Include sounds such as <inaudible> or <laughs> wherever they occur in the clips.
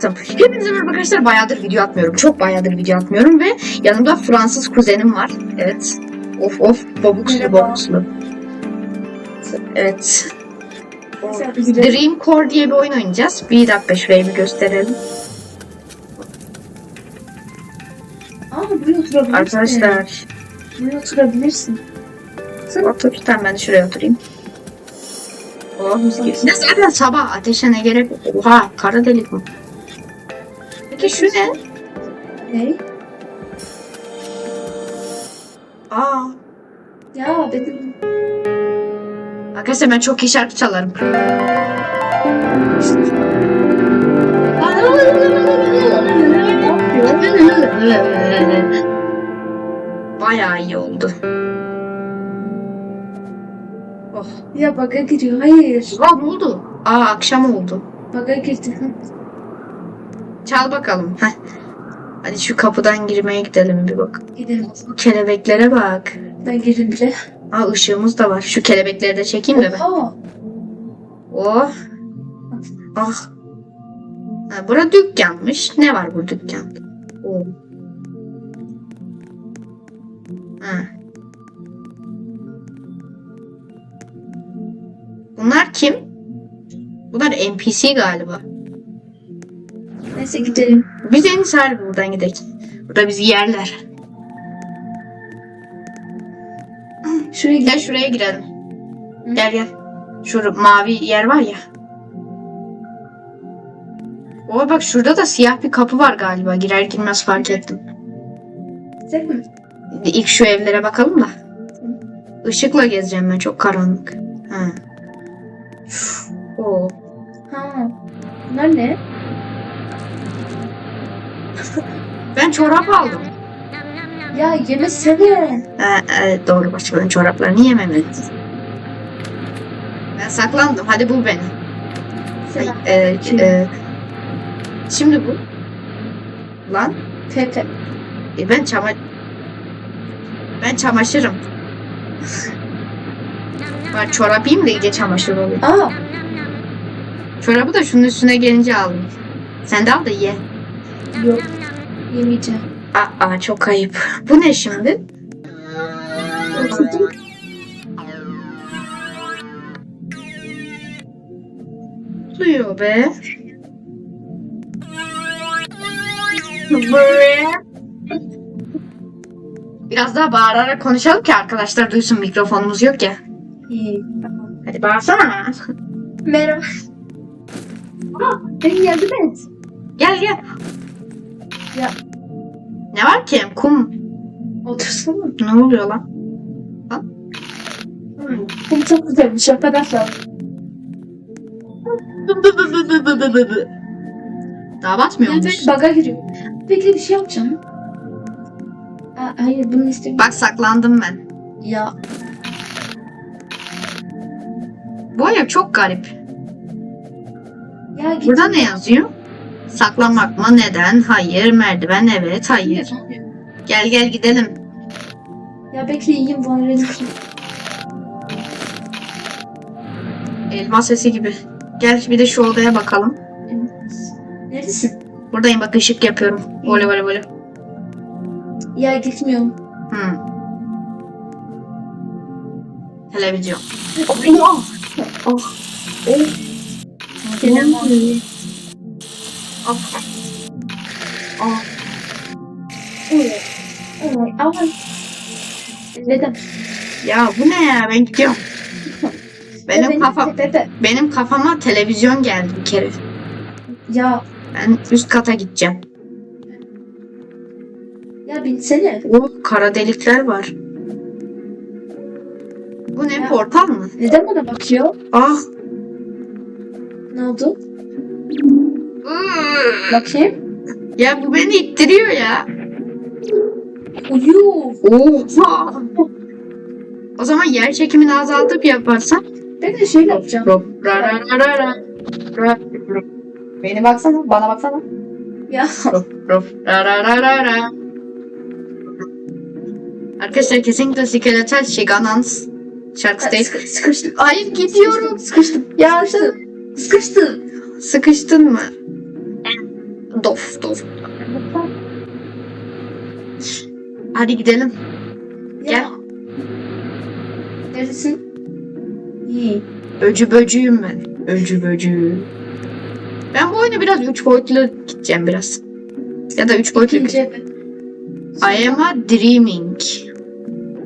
Tamam. Hepinize merhaba arkadaşlar. Bayağıdır video atmıyorum. Çok bayağıdır video atmıyorum ve yanımda Fransız kuzenim var. Evet. Of of. Bobukslu Merhaba. bobukslu. Evet. Dream Core diye bir oyun oynayacağız. Bir dakika şurayı bir gösterelim. Aa buraya oturabilirsin. Arkadaşlar. Buraya oturabilirsin. Otur. Tamam ben de şuraya oturayım. Oh. Ne zaten sabah ateşe ne gerek. Oha kara delik bu. Peki şu ne? Ne? Aa. Ya dedim. Arkadaşlar ben çok iyi şarkı çalarım. Bayağı iyi oldu. Oh. Ya baga giriyor. Hayır. Ne oldu? Aa akşam oldu. Baga girdi. Çal bakalım. Heh. Hadi şu kapıdan girmeye gidelim bir bak. Gidelim. Kelebeklere bak. Ben bile. Aa ışığımız da var. Şu kelebekleri de çekeyim de ben. Aa. Oh. Ah. Ha, bura dükkanmış. Ne var bu dükkanda? Oo. Ha. Bunlar kim? Bunlar NPC galiba. Neyse gidelim. Biz en iyisi harbi buradan gidelim. Burada bizi yerler. Şuraya Gel gidelim. şuraya girelim. Gel gel. Şu mavi yer var ya. O bak şurada da siyah bir kapı var galiba. Girer girmez fark ettim. Gidecek mi? İlk şu evlere bakalım da. Işıkla gezeceğim ben çok karanlık. Ha. Oo. Ha. Bunlar ne? Ben çorap aldım. Ya yemesene. Ha, evet doğru başkanın çoraplarını yememeli. Ben saklandım. Hadi bul beni. Ay, Selam. e, e, şimdi bu. Lan Pepe. e, ben çama ben çamaşırım. Ben çorap yiyeyim de iyice çamaşır olayım. Aa. Çorabı da şunun üstüne gelince aldım. Sen de al da ye. Yok. Yemeyeceğim. Aa çok ayıp. Bu ne şimdi? Oturdum. Duyuyor be. Biraz daha bağırarak konuşalım ki arkadaşlar duysun mikrofonumuz yok ya. İyi. Hadi bağırsana. Merhaba. Aa, beni yardım et. Gel gel. Ya. Ne var ki? Kum. Otursana. Ne oluyor lan? Bu çok güzelmiş arkadaşlar. Daha batmıyor musun? ben baga giriyorum. Peki bir şey yapacağım. Aa, hayır bunu istemiyorum. Bak saklandım ben. Ya Bu ev çok garip. ya. Burada ne yazıyor? Saklanmak mı? Neden? Hayır. Merdiven evet. Hayır. Gel gel gidelim. Ya bekle yiyeyim bu arada. Elma sesi gibi. Gel bir de şu odaya bakalım. Neredesin? Buradayım bak ışık yapıyorum. Böyle böyle böyle. Ya gitmiyorum. Hmm. Televizyon. Oh. Oh. Benim Oh. Oh. Evet. Ama neden? Ya bu ne ya? Ben gidiyorum. Benim kafam Pepe. benim kafama televizyon geldi bir kere. Ya Ben üst kata gideceğim. ya binsene. O kara delikler var. Bu ne Ya. portal mı? Neden bana bakıyor? Ah. Ne oldu? Bakayım. Ya bu beni ittiriyor ya. Uyu. Oha. O zaman yer çekimini azaltıp yaparsam. Ben de şöyle yapacağım. Rop, ra, ra, ra, ra, ra. Ra, rop. Beni baksana, bana baksana. Ya. Rop, rop, ra, ra, ra, ra, ra. Arkadaşlar kesinlikle skeletal Şiganans şarkısı değil. Sıkı- Sıkıştım. Hayır gidiyorum. Sıkıştım. Ya Sıkıştım. Sıkıştım. sıkıştın mı? Dof dof. Hadi gidelim. Gel. Neredesin? İyi. Öcü böcüyüm ben. Öcü böcü. Ben bu oyunu biraz üç boyutlu gideceğim biraz. Ya da üç boyutlu İkinci evi. I am a dreaming.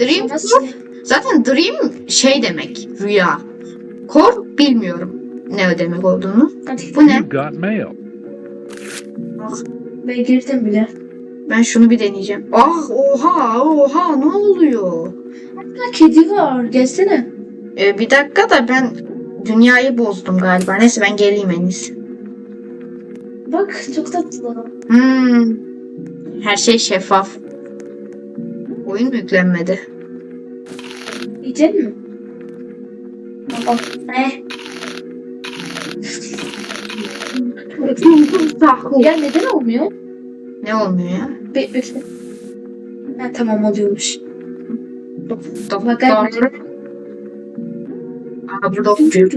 Dream Sonrası zaten dream şey demek rüya. Kor bilmiyorum ne demek olduğunu. Bu ne? Mail. Ben girdim bile. Ben şunu bir deneyeceğim. Ah oha oha ne oluyor? Burada kedi var. Gelsene. Ee, bir dakika da ben dünyayı bozdum galiba. Neyse ben geleyim en iyisi. Bak çok tatlı. Hmm. Her şey şeffaf. Oyun mu yüklenmedi? Yiyecek mi? Baba. Ne? Ya neden olmuyor? ne olmuyor ya? Be bekle. Ha, tamam oluyormuş. Doktor. Aa, bu doktor.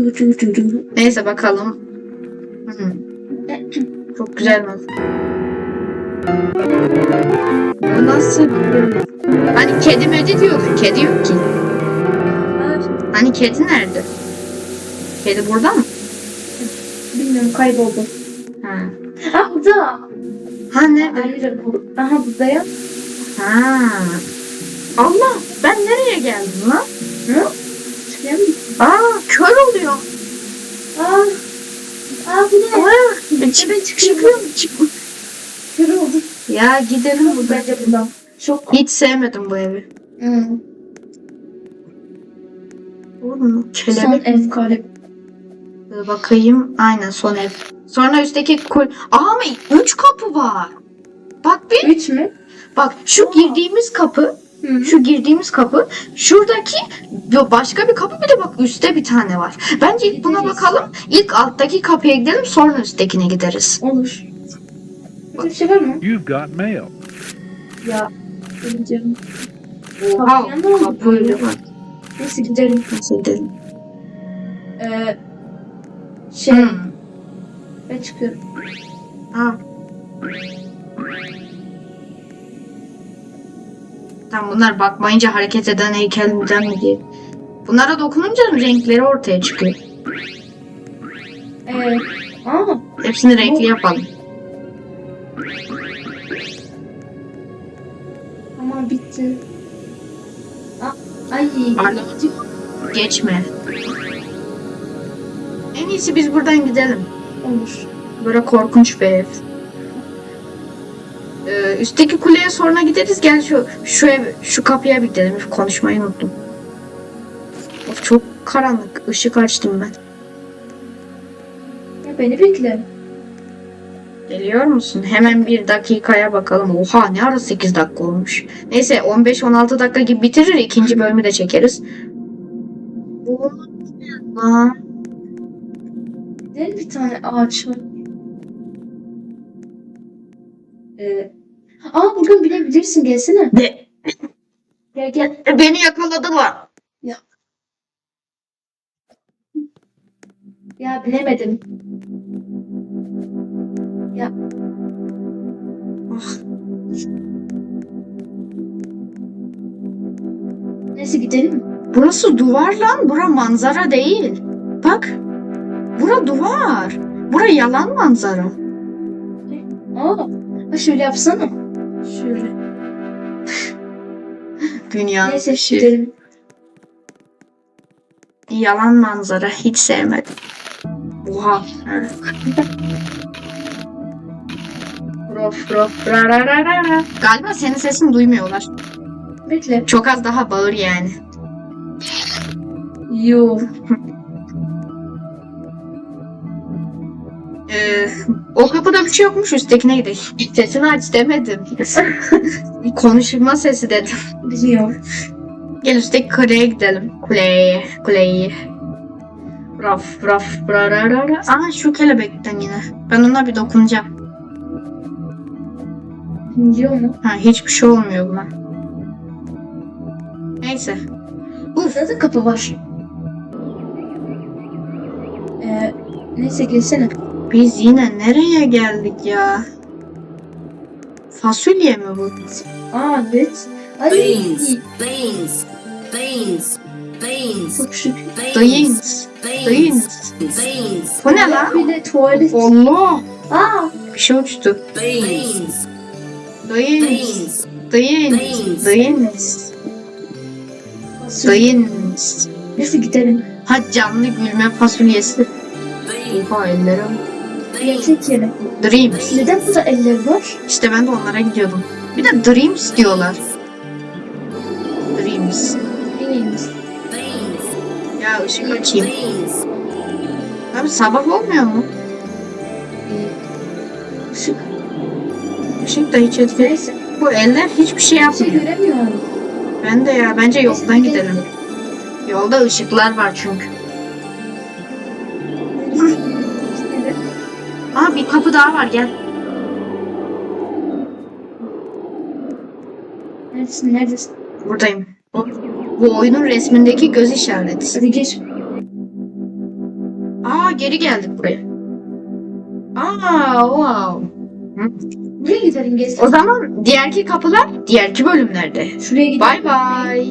Neyse bakalım. Çok güzel mi? Bu nasıl? Hani kedi medi diyordun. Kedi yok ki. Hani kedi nerede? Kedi burada mı? Bilmiyorum kayboldu. Ah? Hayır bu. Aha burada ya. Ha. Allah ben nereye geldim lan? Hı? Çıkıyor? Aa kör oluyor. Aa. Aa bu ne? Aa, çık, çıkıyor mu? Çık. Kör oldu. Ya gidelim buradan. Bence buradan. Çok. Hiç sevmedim bu evi. Hı. Oğlum Son kelebek. ev galiba. Ee, Bakayım. Aynen son ev. Sonra üstteki kul... Aa ama üç kapı var. Bak bir. Üç mü? Bak şu girdiğimiz kapı. Hı. Şu girdiğimiz kapı. Şuradaki başka bir kapı bir de bak üstte bir tane var. Bence ilk buna Gideriz. bakalım. İlk alttaki kapıya gidelim sonra üsttekine gideriz. Olur. Bir şey var mı? You've got mail. Ya. Gideceğim. Oha kapıyla bak. Neyse gidelim. Nasıl gidelim? Ee, şey. Hmm. Ben çıkıyorum. Ha. Tamam bunlar bakmayınca hareket eden heykelden mi diye. Bunlara dokununca renkleri ortaya çıkıyor. Ee, aa. Hepsini renkli yapalım. Tamam bitti. Aa, ay. Pardon. Geçme. En iyisi biz buradan gidelim. Olur. Böyle korkunç bir ev. Ee, üstteki kuleye sonra gideriz. Gel şu şu ev, şu kapıya bir gidelim. Konuşmayı unuttum. Of çok karanlık. Işık açtım ben. Ya beni bekle. Geliyor musun? Hemen bir dakikaya bakalım. Oha ne ara 8 dakika olmuş. Neyse 15-16 dakika gibi bitirir. ikinci bölümü de çekeriz. Bu lan? Gidelim bir tane ağaç var. Ee, aa bugün binebilirsin gelsene. Ne? Gel gel. Beni yakaladılar. Ya bilemedim. Ah. Neyse gidelim? Burası duvar lan. Bura manzara değil. Bak. Bura duvar. Bura yalan manzara. Aa, şöyle yapsana. Şöyle. Dünya Neyse dışı. gidelim. Yalan manzara. Hiç sevmedim. Oha. Rof rof ra ra ra ra ra. Galiba senin sesini duymuyorlar. Bekle. Çok az daha bağır yani. Yo. Ee, o kapıda bir şey yokmuş üsttekine gidelim. Sesini aç demedim. <laughs> Konuşma sesi dedim. Biliyorum. Gel üstteki kuleye gidelim. Kuleye, kuleyi. Raf, raf, ra ra ra ra. Aa şu kelebekten yine. Ben ona bir dokunacağım. Biliyor mu? Ha hiçbir şey olmuyor buna. Neyse. Burada da kapı var. Ee, neyse gelsene. Biz yine nereye geldik ya? Fasulye mi bu? Aa evet. Ay. Beans, beans, beans, beans, Çok şükür. Beans. Beans. beans, Bu ne lan? Bir de tuvalet. Allah. Aa. Bir şey uçtu. beans, Beans. beans, Beans. Beans. Neyse gidelim. Ha canlı gülme fasulyesi. Oha ellerim. Gerçek yere. Dreams. Neden burada eller var? İşte ben de onlara gidiyordum. Bir de Dreams diyorlar. Dreams. Beans, Ya ışık açayım. Abi sabah olmuyor mu? Işık. Işık da hiç etkili. Bu eller hiçbir şey Bir şey yapmıyor. göremiyorum. Ben de ya bence yoldan gidelim. Yolda ışıklar var çünkü. Aa bir kapı daha var gel. Neredesin? Neredesin? Buradayım. Bu, bu oyunun resmindeki göz işareti. Hadi geç. Aa geri geldik buraya. Aa wow. Buraya gidelim geç. O zaman diğerki kapılar diğerki bölümlerde. Şuraya gidelim. Bay bay.